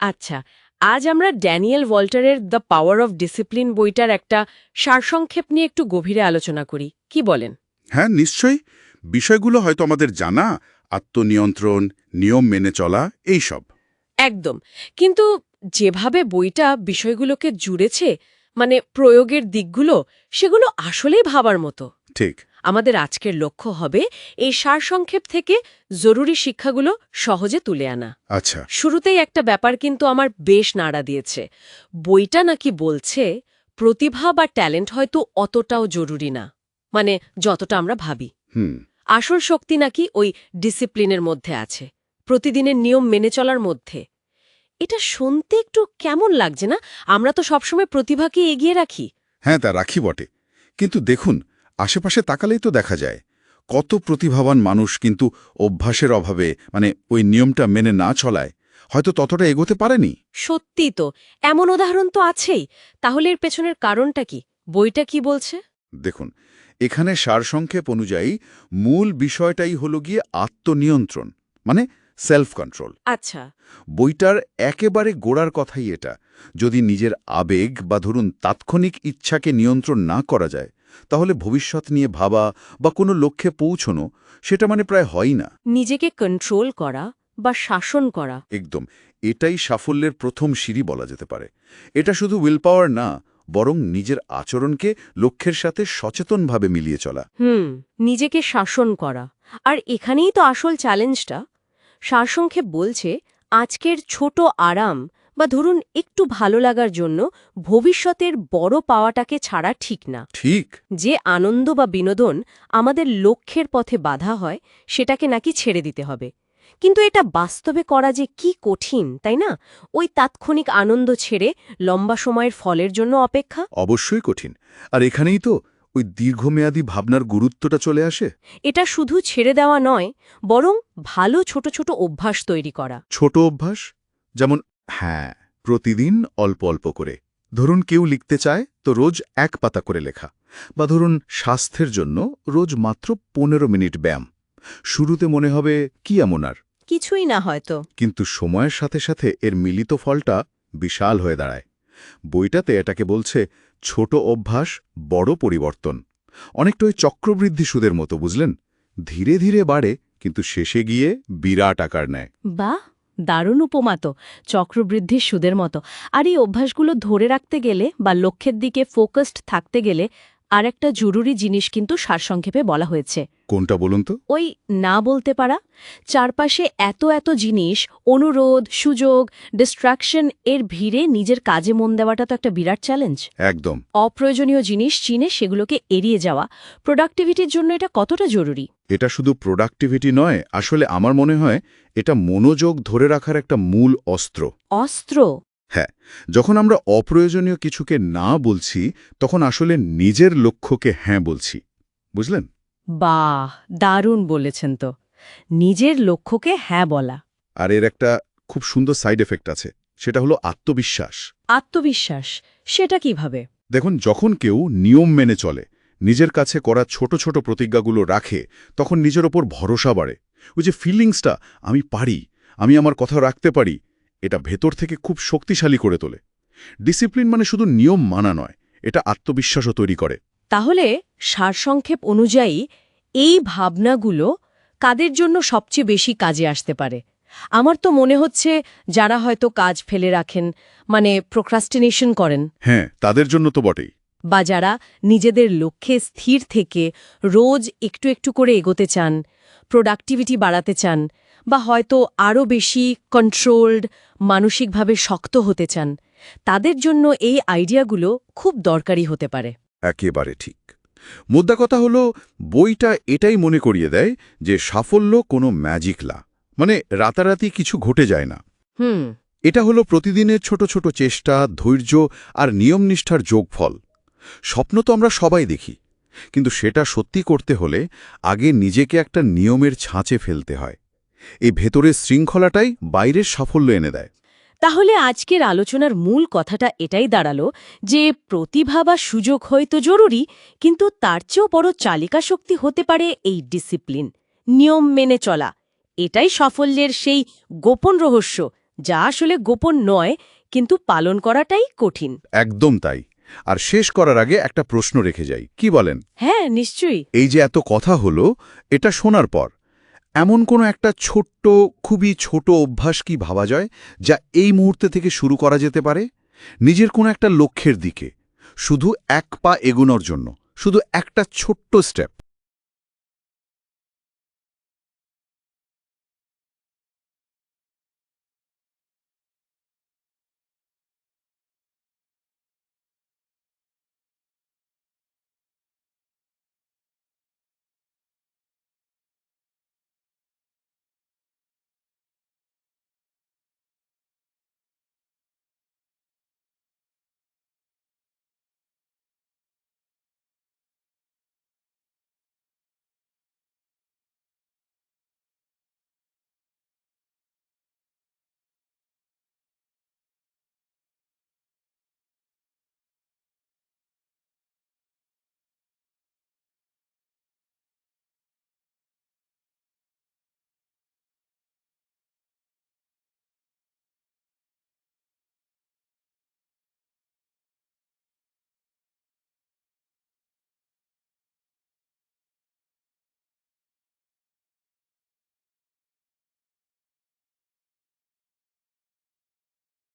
আচ্ছা আজ আমরা ড্যানিয়েল ওয়াল্টারের দ্য পাওয়ার অফ ডিসিপ্লিন বইটার একটা সারসংক্ষেপ নিয়ে একটু গভীরে আলোচনা করি। কি বলেন? হ্যাঁ নিশ্চয়ই। বিষয়গুলো হয়তো আমাদের জানা আত্মনিয়ন্ত্রণ নিয়ম মেনে চলা এই সব একদম। কিন্তু যেভাবে বইটা বিষয়গুলোকে জুড়েছে মানে প্রয়োগের দিকগুলো সেগুলো আসলেই ভাবার মতো। ঠিক। আমাদের আজকের লক্ষ্য হবে এই সারসংক্ষেপ থেকে জরুরি শিক্ষাগুলো সহজে তুলে আনা। আচ্ছা। শুরুতেই একটা ব্যাপার কিন্তু আমার বেশ নাড়া দিয়েছে। বইটা নাকি বলছে প্রতিভা বা ট্যালেন্ট হয়তো অতটাও জরুরি না মানে যতটা আমরা ভাবি। হুম। আসল শক্তি নাকি ওই ডিসিপ্লিনের মধ্যে আছে প্রতিদিনের নিয়ম মেনে চলার মধ্যে। এটা শুনতে একটু কেমন লাগছে না? আমরা তো সবসময় প্রতিভাকে এগিয়ে রাখি। হ্যাঁ তা রাখি বটে। কিন্তু দেখুন আশেপাশে তাকালেই তো দেখা যায়। কত প্রতিভাবান মানুষ কিন্তু অভ্যাসের অভাবে মানে ওই নিয়মটা মেনে না চলায়। হয়তো ততটা এগোতে পারেনি। সত্যি তো এমন উদাহরণ তো আছেই। তাহলে এর পেছনের কারণটা কি? বইটা কি বলছে? দেখুন এখানে সারসংক্ষেপ অনুযায়ী মূল বিষয়টাই হলো গিয়ে আত্মনিয়ন্ত্রণ মানে সেলফ কন্ট্রোল আচ্ছা। বইটার একেবারে গোড়ার কথাই এটা। যদি নিজের আবেগ বা ধরুন তাৎক্ষণিক ইচ্ছাকে নিয়ন্ত্রণ না করা যায় তাহলে ভবিষ্যৎ নিয়ে ভাবা বা কোনো লক্ষ্যে পৌঁছনো সেটা মানে প্রায় হয় না। নিজেকে কন্ট্রোল করা বা শাসন করা। একদম এটাই সাফল্যের প্রথম সিঁড়ি বলা যেতে পারে। এটা শুধু উইল পাওয়ার না বরং নিজের আচরণকে লক্ষ্যের সাথে সচেতনভাবে মিলিয়ে চলা। হুম নিজেকে শাসন করা। আর এখানেই তো আসল চ্যালেঞ্জটা সারসংক্ষেপ বলছে আজকের ছোট আরাম বা ধরুন একটু ভালো লাগার জন্য ভবিষ্যতের বড় পাওয়াটাকে ছাড়া ঠিক না। ঠিক। যে আনন্দ বা বিনোদন আমাদের লক্ষ্যের পথে বাধা হয় সেটাকে নাকি ছেড়ে দিতে হবে। কিন্তু এটা বাস্তবে করা যে কি কঠিন তাই না? ওই তাৎক্ষণিক আনন্দ ছেড়ে লম্বা সময়ের ফলের জন্য অপেক্ষা। অবশ্যই কঠিন। আর এখানেই তো ওই দীর্ঘমেয়াদী ভাবনার গুরুত্বটা চলে আসে। এটা শুধু ছেড়ে দেওয়া নয় বরং ভালো ছোট ছোট অভ্যাস তৈরি করা। ছোট অভ্যাস? যেমন হ্যাঁ প্রতিদিন অল্প অল্প করে। ধরুন কেউ লিখতে চায় তো রোজ এক পাতা করে লেখা। বা ধরুন স্বাস্থ্যের জন্য রোজ মাত্র পনেরো মিনিট ব্যায়াম। শুরুতে মনে হবে কি এমন আর? কিছুই না হয়তো। কিন্তু সময়ের সাথে সাথে এর মিলিত ফলটা বিশাল হয়ে দাঁড়ায়। বইটাতে এটাকে বলছে ছোট অভ্যাস বড় পরিবর্তন। অনেকটা ওই চক্রবৃদ্ধি সুদের মতো বুঝলেন? ধীরে ধীরে বাড়ে কিন্তু শেষে গিয়ে বিরাট আকার নেয়। বাহ! দারুণ উপমাত চক্রবৃদ্ধির সুদের মতো। আর এই অভ্যাসগুলো ধরে রাখতে গেলে বা লক্ষ্যের দিকে ফোকাসড থাকতে গেলে আর একটা জরুরি জিনিস কিন্তু সারসংক্ষেপে বলা হয়েছে। কোনটা বলুন তো? ওই না বলতে পারা চারপাশে এত এত জিনিস অনুরোধ সুযোগ ডিস্ট্রাকশন এর ভিড়ে নিজের কাজে মন দেওয়াটা তো একটা বিরাট চ্যালেঞ্জ একদম। অপ্রয়োজনীয় জিনিস চিনে সেগুলোকে এড়িয়ে যাওয়া প্রোডাক্টিভিটির জন্য এটা কতটা জরুরি? এটা শুধু প্রোডাক্টিভিটি নয় আসলে আমার মনে হয় এটা মনোযোগ ধরে রাখার একটা মূল অস্ত্র। অস্ত্র? হ্যাঁ যখন আমরা অপ্রয়োজনীয় কিছুকে না বলছি তখন আসলে নিজের লক্ষ্যকে হ্যাঁ বলছি। বুঝলেন? বাহ দারুণ বলেছেন তো। নিজের লক্ষ্যকে হ্যাঁ বলা। আর এর একটা খুব সুন্দর সাইড এফেক্ট আছে সেটা হলো আত্মবিশ্বাস। আত্মবিশ্বাস সেটা কীভাবে? দেখুন যখন কেউ নিয়ম মেনে চলে নিজের কাছে করা ছোট ছোট প্রতিজ্ঞাগুলো রাখে তখন নিজের ওপর ভরসা বাড়ে। ওই যে ফিলিংসটা আমি পারি আমি আমার কথা রাখতে পারি এটা ভেতর থেকে খুব শক্তিশালী করে তোলে। ডিসিপ্লিন মানে শুধু নিয়ম মানা নয় এটা আত্মবিশ্বাসও তৈরি করে। তাহলে সারসংক্ষেপ অনুযায়ী এই ভাবনাগুলো কাদের জন্য সবচেয়ে বেশি কাজে আসতে পারে? আমার তো মনে হচ্ছে যারা হয়তো কাজ ফেলে রাখেন মানে প্রোক্রাস্টিনেশন করেন। হ্যাঁ তাদের জন্য তো বটেই। বা যারা নিজেদের লক্ষ্যে স্থির থেকে রোজ একটু একটু করে এগোতে চান প্রোডাক্টিভিটি বাড়াতে চান বা হয়তো আরও বেশি কন্ট্রোলড মানসিকভাবে শক্ত হতে চান তাদের জন্য এই আইডিয়াগুলো খুব দরকারি হতে পারে। একেবারে ঠিক। মুদ্রা কথা হলো বইটা এটাই মনে করিয়ে দেয় যে সাফল্য কোনো ম্যাজিক লা মানে রাতারাতি কিছু ঘটে যায় না। হুম। এটা হলো প্রতিদিনের ছোট ছোট চেষ্টা ধৈর্য আর নিয়মনিষ্ঠার যোগফল। স্বপ্ন তো আমরা সবাই দেখি কিন্তু সেটা সত্যি করতে হলে আগে নিজেকে একটা নিয়মের ছাঁচে ফেলতে হয়। এই ভেতরের শৃঙ্খলাটাই বাইরের সাফল্য এনে দেয়। তাহলে আজকের আলোচনার মূল কথাটা এটাই দাঁড়াল যে প্রতিভা বা সুযোগ হয়তো জরুরি কিন্তু তার চেয়েও বড় চালিকা শক্তি হতে পারে এই ডিসিপ্লিন। নিয়ম মেনে চলা এটাই সাফল্যের সেই গোপন রহস্য যা আসলে গোপন নয় কিন্তু পালন করাটাই কঠিন। একদম তাই। আর শেষ করার আগে একটা প্রশ্ন রেখে যাই কি বলেন? হ্যাঁ নিশ্চয়ই। এই যে এত কথা হলো এটা শোনার পর এমন কোনো একটা ছোট্ট, খুবই ছোট অভ্যাস কি ভাবা যায় যা এই মুহূর্তে থেকে শুরু করা যেতে পারে? নিজের কোনো একটা লক্ষ্যের দিকে, শুধু এক পা এগোনোর জন্য, শুধু একটা ছোট্ট স্টেপ